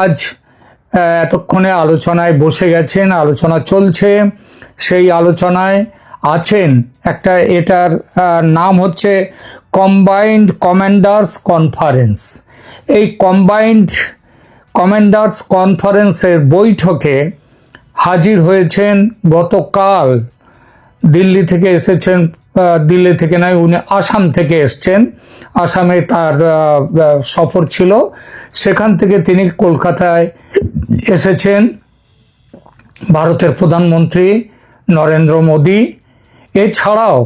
আজ এতক্ষণে আলোচনায় বসে গেছেন, আলোচনা চলছে। সেই আলোচনায় আছেন একটা এটার নাম হচ্ছে কম্বাইন্ড কমান্ডার্স কনফারেন্স এই কম্বাইন্ড কমান্ডার্স কনফারেন্সের বৈঠকে হাজির হয়েছেন গতকাল দিল্লি থেকে এসেছেন দিল্লি থেকে নয় উনি আসাম থেকে এসছেন। আসামে তার সফর ছিল। সেখান থেকে তিনি কলকাতায় এসেছেন। ভারতের প্রধানমন্ত্রী নরেন্দ্র মোদী। এছাড়াও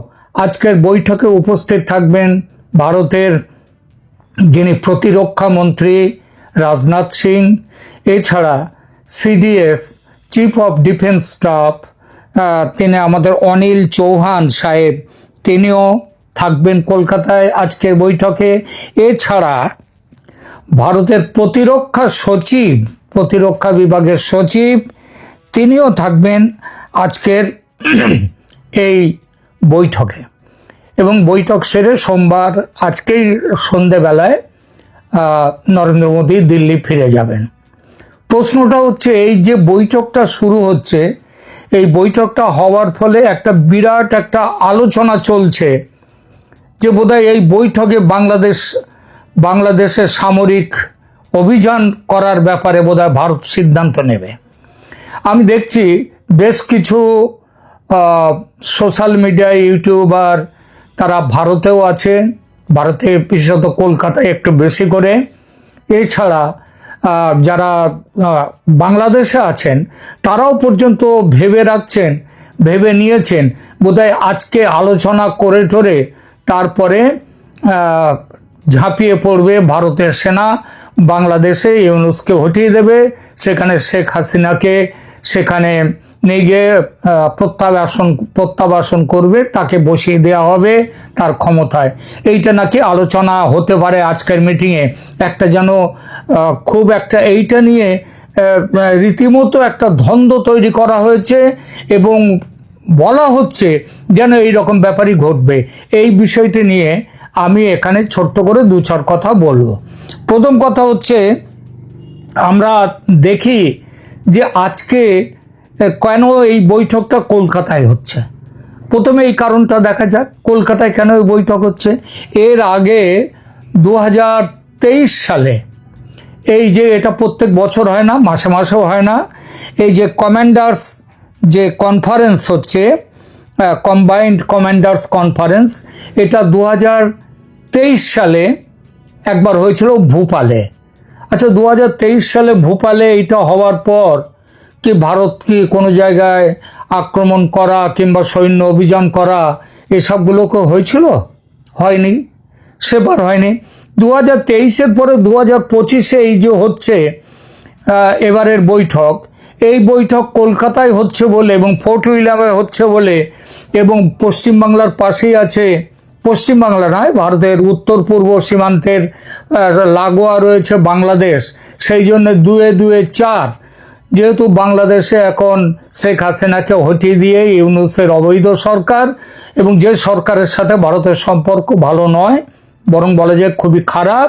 আজকের বৈঠকে উপস্থিত থাকবেন ভারতের যিনি প্রতিরক্ষা মন্ত্রী রাজনাথ সিং। এছাড়া CDS chief of defence staff তিনি আমাদের অনিল চৌহান সাহেব। তিনিও থাকবেন কলকাতায় আজকের বৈঠকে। এছাড়া ভারতের প্রতিরক্ষা সচিব, প্রতিরক্ষা বিভাগের সচিব, তিনিও থাকবেন আজকের এই বৈঠকে। এবং বৈঠক সেরে সোমবার আজকেই সন্ধেবেলায় নরেন্দ্র মোদী দিল্লি ফিরে যাবেন। প্রশ্নটা হচ্ছে, এই যে বৈঠকটা শুরু হচ্ছে এই বৈঠকটা হওয়ার ফলে একটা বিরাট একটা আলোচনা চলছে যে বোধহয় এই বৈঠকে বাংলাদেশ, বাংলাদেশের সামরিক অভিযান করার ব্যাপারে বোধহয় ভারত সিদ্ধান্ত নেবে। আমি দেখছি বেশ কিছু সোশ্যাল মিডিয়া, ইউটিউবার তারা ভারতেও আছে ভারতে বিশেষত কলকাতায় একটু বেশি করে। এছাড়া যারা বাংলাদেশে আছেন, তারাও পর্যন্ত ভেবে রাখছেন, ভেবে নিয়েছেন, বোধহয় আজকে আলোচনা করে টরে তারপরে ঝাঁপিয়ে পড়বে ভারতের সেনা, বাংলাদেশে ইউনুসকে হটিয়ে দেবে, সেখানে শেখ হাসিনাকে, সেখানে নিয়ে প্রত্যাবাসন প্রত্যাবাসন করবে, তাকে বসিয়ে দেওয়া হবে তার ক্ষমতায়। এইটা নাকি আলোচনা হতে পারে আজকের মিটিংয়ে একটা যেন খুব একটা এইটা নিয়ে রীতিমতো একটা দ্বন্দ্ব তৈরি করা হয়েছে এবং বলা হচ্ছে যেন এই রকম ব্যাপারই ঘটবে। এই বিষয়টি নিয়ে আমি এখানে ছোট্ট করে দু চার কথা বলব। প্রথম কথা হচ্ছে, আমরা দেখি যে আজকে কেন এই বৈঠকটা কলকাতায় হচ্ছে? প্রথমে এই কারণটা দেখা যাক, কলকাতায় কেন এই বৈঠক হচ্ছে? এর আগে দু হাজার তেইশ সালে এই যে এটা প্রত্যেক বছর হয় না, মাসে মাসেও হয় না, এই যে কমান্ডার্স যে কনফারেন্স হচ্ছে কম্বাইন্ড কমান্ডার্স কনফারেন্স এটা দু হাজার তেইশ সালে একবার হয়েছিল ভূপালে। আচ্ছা দু হাজার তেইশ সালে ভূপালে এটা হওয়ার পর কি ভারত কি কোনো জায়গায় আক্রমণ করা কিংবা সৈন্য অভিযান করা এসবগুলোকে হয়েছিল? হয়নি। সেবার হয়নি। দু হাজার তেইশের পরে দু হাজার পঁচিশে এই যে হচ্ছে এবারের বৈঠক, এই বৈঠক কলকাতায় হচ্ছে বলে এবং ফোর্ট উইলিয়ামে হচ্ছে বলে এবং পশ্চিমবাংলার পাশেই আছে, পশ্চিমবাংলা নয়, ভারতের উত্তর পূর্ব সীমান্তের লাগোয়া রয়েছে বাংলাদেশ। সেই জন্য দুয়ে দুয়ে চার যেহেতু বাংলাদেশে এখন শেখ হাসিনাকে হটিয়ে দিয়ে ইউনুসের অবৈধ সরকার এবং যে সরকারের সাথে ভারতের সম্পর্ক ভালো নয়, বরং বলা যায় খুবই খারাপ,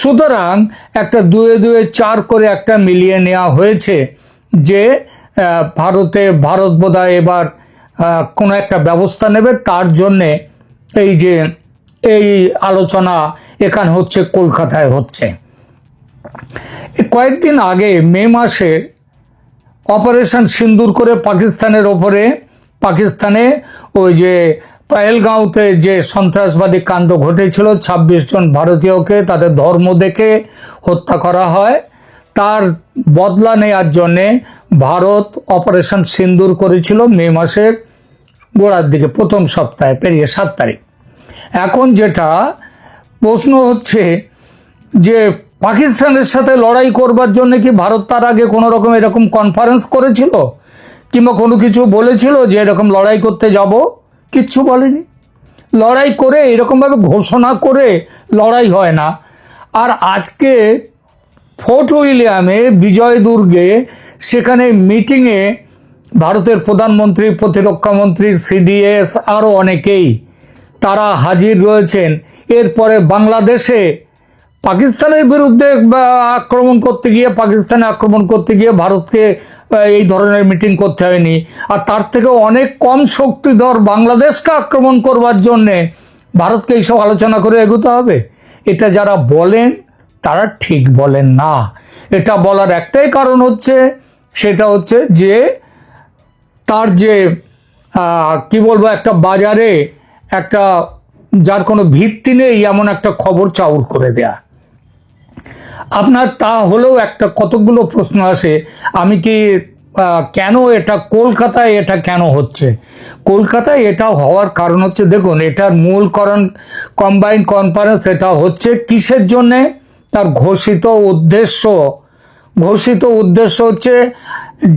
সুতরাং একটা দুয়ে দুয়ে চার করে একটা মিলিয়ে নেওয়া হয়েছে যে ভারতে ভারত বোধহয় এবার কোনো একটা ব্যবস্থা নেবে। তার জন্যে এই যে, এই আলোচনা এখানে হচ্ছে, কলকাতায় হচ্ছে। কয়েকদিন আগে মে মাসে অপারেশন সিন্দুর করে পাকিস্তানের ওপরে, পাকিস্তানে ওই যে পায়েলগাঁওতে যে সন্ত্রাসবাদী কাণ্ড ঘটেছিল ২৬ জন ভারতীয়কে তাদের ধর্ম দেখে হত্যা করা হয়। তার বদলা নেওয়ার জন্যে ভারত অপারেশন সিন্দুর করেছিল মে মাসের গোড়ার দিকে, প্রথম সপ্তাহে, পেরিয়ে সাত তারিখ। এখন যেটা প্রশ্ন হচ্ছে যে পাকিস্তানের সাথে লড়াই করবার জন্য কি ভারত তার আগে কোনো রকম এরকম কনফারেন্স করেছিল? কিংবা কোনো কিছু বলেছিল যে এরকম লড়াই করতে যাব? কিচ্ছু বলেনি। লড়াই করে এরকমভাবে ঘোষণা করে লড়াই হয় না। আর আজকে ফোর্ট উইলিয়ামে বিজয় দুর্গে সেখানে মিটিংয়ে ভারতের প্রধানমন্ত্রী, প্রতিরক্ষা মন্ত্রী সিডিএস আরও অনেকেই তারা হাজির রয়েছেন। এরপরে বাংলাদেশে পাকিস্তানের বিরুদ্ধে আক্রমণ করতে গিয়ে, পাকিস্তানে আক্রমণ করতে গিয়ে ভারতকে এই ধরনের মিটিং করতে হয়নি। আর তার থেকে অনেক কম শক্তিধর বাংলাদেশকে আক্রমণ করবার জন্যে ভারতকে এইসব আলোচনা করে এগোতে হবে। এটা যারা বলেন, তারা ঠিক বলেন না। এটা বলার একটাই কারণ হচ্ছে, সেটা হচ্ছে যে, তার যে কি বলব, একটা বাজারে একটা, যার কোনো ভিত্তি নেই, এমন একটা খবর চাউর করে দেয়া। আপনার তা হলেও একটা কতগুলো প্রশ্ন আসে। আমি কি কেন এটা, কলকাতায় এটা কেন হচ্ছে? কলকাতায় এটা হওয়ার কারণ হচ্ছে, দেখুন, এটার মূল কারণ কম্বাইন কনফারেন্স এটা হচ্ছে কিসের জন্যে? তার ঘোষিত উদ্দেশ্য ঘোষিত উদ্দেশ্য হচ্ছে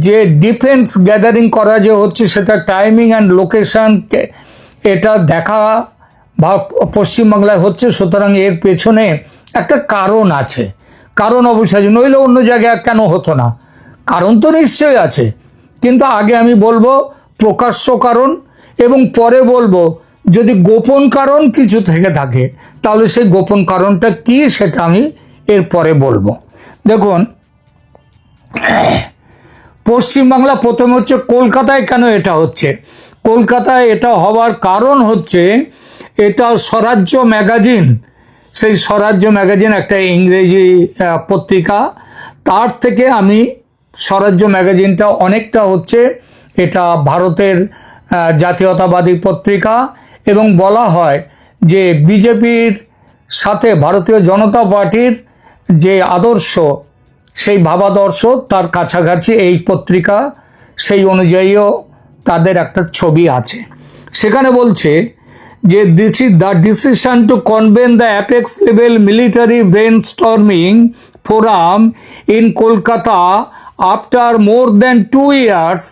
যে ডিফেন্স গ্যাদারিং করা যে হচ্ছে, সেটা টাইমিং অ্যান্ড লোকেশন এটা দেখা বা পশ্চিমবাংলায় হচ্ছে, সুতরাং এর পেছনে একটা কারণ আছে। কারণ অবশ্যই নইলে অন্য জায়গায় কেন হতো না? কারণ তো নিশ্চয়ই আছে। কিন্তু আগে আমি বলব, প্রকাশ্য কারণ এবং পরে বলব, যদি গোপন কারণ কিছু থেকে থাকে, তাহলে সেই গোপন কারণটা কি সেটা আমি এর পরে বলব। দেখুন, পশ্চিমবাংলা প্রথমে হচ্ছে কলকাতায় কেন এটা হচ্ছে? কলকাতায় এটা হওয়ার কারণ হচ্ছে, এটা স্বরাজ্য ম্যাগাজিন সেই স্বরাজ্য ম্যাগাজিন একটা ইংরেজি পত্রিকা। তার থেকে আমি স্বরাজ্য ম্যাগাজিনটা অনেকটা হচ্ছে এটা ভারতের জাতীয়তাবাদী পত্রিকা এবং বলা হয় যে বিজেপির সাথে ভারতীয় জনতা পার্টির যে আদর্শ, সেই ভাবাদর্শ তার কাছাকাছি এই পত্রিকা, সেই অনুযায়ীও তাদের একটা ছবি আছে। সেখানে বলছে যে this is the decision to convene the apex level military brainstorming forum in Kolkata after more than two years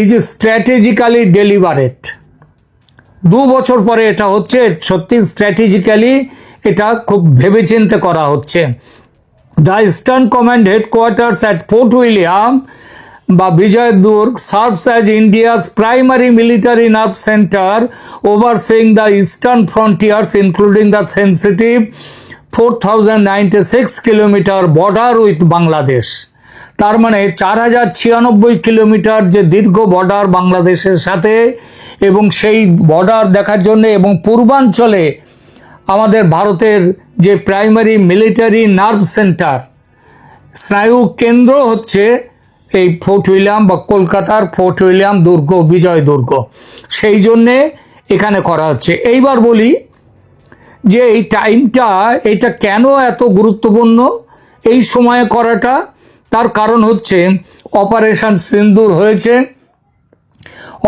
is strategically deliberate দু বছর পরে এটা হচ্ছে, সত্যি স্ট্র্যাটেজিক্যালি এটা খুব ভেবেচিন্তে করা হচ্ছে। The eastern command headquarters at fort William বা Vijay Durg serves as India's primary military nerve centre overseeing the eastern frontiers, including the sensitive four six kilometre border with Bangladesh. তার মানে চার হাজার ছিয়ানব্বই কিলোমিটার যে দীর্ঘ বর্ডার বাংলাদেশের সাথে এবং সেই বর্ডার দেখার জন্য এবং পূর্বাঞ্চলে আমাদের ভারতের যে প্রাইমারি মিলিটারি নার্ভ সেন্টার স্নায়ু কেন্দ্র হচ্ছে এই ফোর্ট উইলিয়াম বা কলকাতার ফোর্ট উইলিয়াম দুর্গ, বিজয় দুর্গ, সেই জন্যে এখানে করা হচ্ছে। এইবার বলি যে এই টাইমটা, এটা কেন এত গুরুত্বপূর্ণ? এই সময়ে করাটা, তার কারণ হচ্ছে অপারেশন সিন্দুর হয়েছে।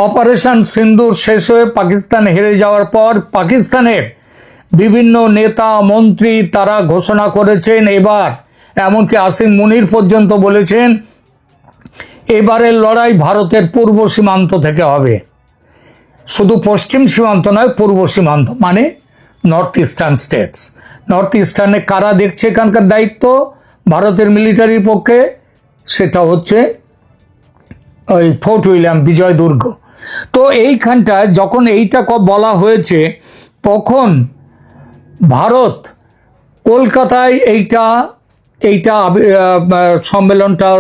অপারেশন সিন্দুর শেষ হয়ে পাকিস্তান হেরে যাওয়ার পর পাকিস্তানের বিভিন্ন নেতা, মন্ত্রী তারা ঘোষণা করেছেন। এবার, এমনকি আসিম মুনির পর্যন্ত বলেছেন এবারের লড়াই ভারতের পূর্ব সীমান্ত থেকে হবে। শুধু পশ্চিম সীমান্ত নয়, পূর্ব সীমান্ত মানে নর্থ ইস্টার্ন স্টেটস নর্থ ইস্টার্নে কারা দেখছে এখানকার দায়িত্ব? ভারতের মিলিটারির পক্ষে সেটা হচ্ছে ওই ফোর্ট উইলিয়াম বিজয় দুর্গ। তো এইখানটায় যখন এইটা বলা হয়েছে, তখন ভারত কলকাতায় এইটা এইটা সম্মেলনটা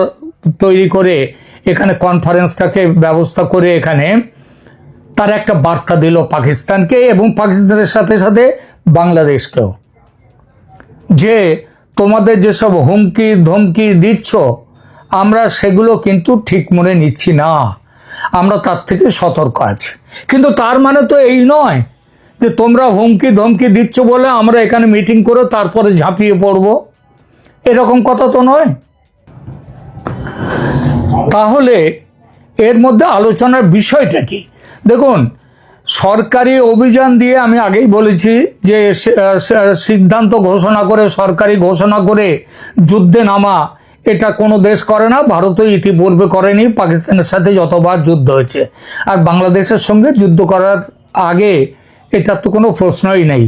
তৈরি করে এখানে কনফারেন্সটাকে ব্যবস্থা করে এখানে তার একটা বার্তা দিল পাকিস্তানকে এবং পাকিস্তানের সাথে সাথে বাংলাদেশকেও। যে তোমাদের যেসব হুমকি, ধমকি দিচ্ছ, আমরা সেগুলো কিন্তু ঠিক মনে নিচ্ছি না। আমরা তার থেকে সতর্ক আছি। কিন্তু তার মানে তো এই নয় যে তোমরা হুমকি, ধমকি দিচ্ছ বলে আমরা এখানে মিটিং করে তারপরে ঝাঁপিয়ে পড়ব। এরকম কথা তো নয়। তাহলে এর মধ্যে আলোচনার বিষয়টা কি? দেখুন, সরকারি অভিযান দিয়ে আমি আগেই বলেছি যে সিদ্ধান্ত ঘোষণা করে, সরকারি ঘোষণা করে যুদ্ধে নামা, এটা কোনো দেশ করে না ভারতও ইতিপূর্বে করেনি, পাকিস্তানের সাথে যতবার যুদ্ধ হয়েছে। আর বাংলাদেশের সঙ্গে যুদ্ধ করার আগে এটা তো কোনো প্রশ্নই নেই।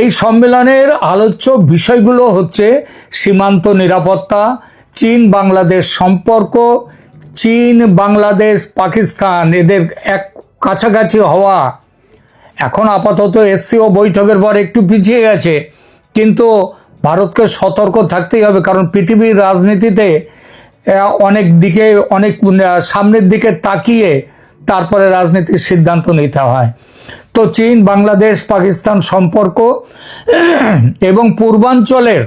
এই সম্মেলনের আলোচ্য বিষয়গুলো হচ্ছে সীমান্ত নিরাপত্তা চীন বাংলাদেশ সম্পর্ক, চীন, বাংলাদেশ, পাকিস্তান, এদের এক কাছাকাছি হওয়া। এখন আপাতত এসসিও বৈঠকের পর একটু পিছিয়ে গেছে। কিন্তু ভারতকে সতর্ক থাকতেই হবে, কারণ পৃথিবীর রাজনীতিতে অনেক দিকে, অনেক সামনের দিকে তাকিয়ে তারপরে রাজনীতির সিদ্ধান্ত নিতে হয়। তো চীন, বাংলাদেশ, পাকিস্তান সম্পর্ক এবং পূর্বাঞ্চলের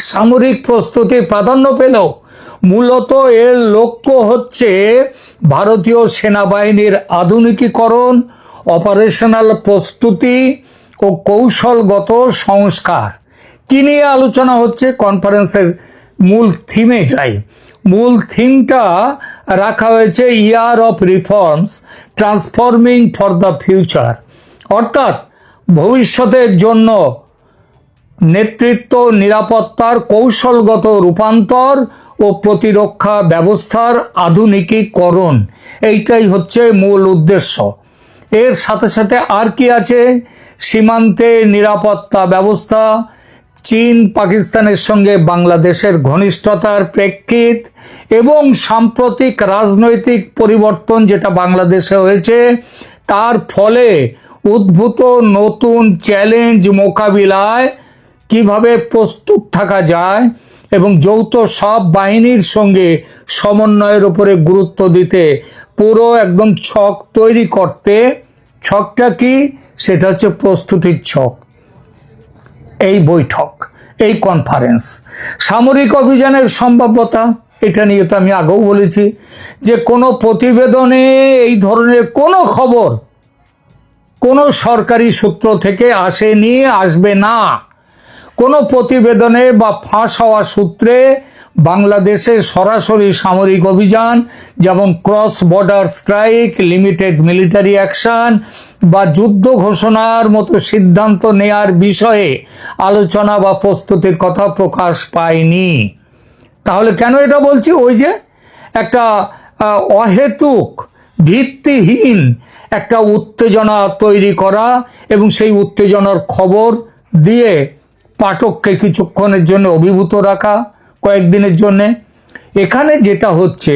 সামরিক প্রস্তুতি প্রাধান্য পেলেও মূলত এর লক্ষ্য হচ্ছে ভারতীয় সেনাবাহিনীর আধুনিকীকরণ অপারেশনাল প্রস্তুতি ও কৌশলগত সংস্কার। কি নিয়ে আলোচনা হচ্ছে কনফারেন্সের মূল থিমে যাই। মূল থিমটা রাখা হয়েছে year of reforms transforming for the future অর্থাৎ ভবিষ্যতের জন্য নেতৃত্ব, নিরাপত্তার কৌশলগত রূপান্তর ও প্রতিরক্ষা ব্যবস্থার আধুনিকীকরণ। এইটাই হচ্ছে মূল উদ্দেশ্য। এর সাথে সাথে আর কি আছে? সীমান্তে নিরাপত্তা ব্যবস্থা, চীন পাকিস্তানের সঙ্গে বাংলাদেশের ঘনিষ্ঠতার প্রেক্ষিত এবং সাম্প্রতিক রাজনৈতিক পরিবর্তন যেটা বাংলাদেশে হয়েছে, তার ফলে উদ্ভূত নতুন চ্যালেঞ্জ মোকাবিলায় কীভাবে প্রস্তুত থাকা যায় এবং যৌথ সব বাহিনীর সঙ্গে সমন্বয়ের উপরে গুরুত্ব দিতে পুরো একদম ছক তৈরি করতে, ছকটা কি? সেটা হচ্ছে প্রস্তুতির ছক। এই বৈঠক, এই কনফারেন্স সামরিক অভিযানের সম্ভাব্যতা, এটা নিয়ে তো আমি আগেও বলেছি যে কোনো প্রতিবেদনে এই ধরনের কোনো খবর কোনো সরকারি সূত্র থেকে আসেনি, আসবে না। কোনো প্রতিবেদনে বা ফাঁস হওয়া সূত্রে বাংলাদেশে সরাসরি সামরিক অভিযান যেমন cross border strike, limited military action বা যুদ্ধ ঘোষণার মতো সিদ্ধান্ত নেয়ার বিষয়ে আলোচনা বা প্রস্তুতির কথা প্রকাশ পায়নি। তাহলে কেন এটা বলছি? ওই যে একটা অহেতুক, ভিত্তিহীন একটা উত্তেজনা তৈরি করা এবং সেই উত্তেজনার খবর দিয়ে পাঠককে কিছুক্ষণের জন্য অভিভূত রাখা, কয়েকদিনের জন্যে। এখানে যেটা হচ্ছে,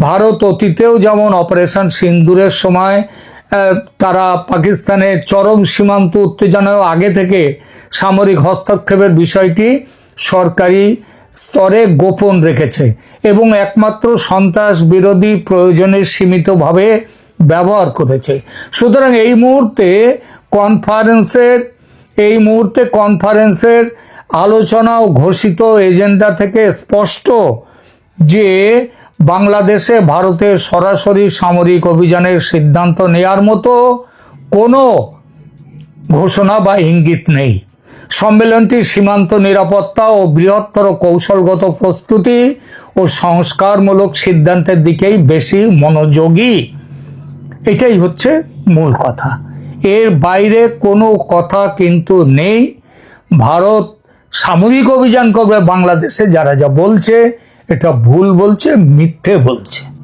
ভারত অতীতেও যেমন অপারেশন সিন্দুরের সময় তারা পাকিস্তানের চরম সীমান্ত উত্তেজনাও আগে থেকে সামরিক হস্তক্ষেপের বিষয়টি সরকারি স্তরে গোপন রেখেছে এবং একমাত্র সন্ত্রাস বিরোধী প্রয়োজনে সীমিতভাবে ব্যবহার করেছে। সুতরাং এই মুহূর্তে কনফারেন্সের এই মুহূর্তে কনফারেন্সের আলোচনা ও ঘোষিত এজেন্ডা থেকে স্পষ্ট যে বাংলাদেশে ভারতের সরাসরি সামরিক অভিযানের সিদ্ধান্ত নেয়ার মতো কোনো ঘোষণা বা ইঙ্গিত নেই। সম্মেলনটি সীমান্ত নিরাপত্তা ও বৃহত্তর কৌশলগত প্রস্তুতি ও সংস্কারমূলক সিদ্ধান্তের দিকেই বেশি মনোযোগী। এটাই হচ্ছে মূল কথা। এর বাইরে কোনো কথা কিন্তু নেই। ভারত সামরিক অভিযান করবে বাংলাদেশে, যারা যা বলছে, এটা ভুল বলছে, মিথ্যে বলছে।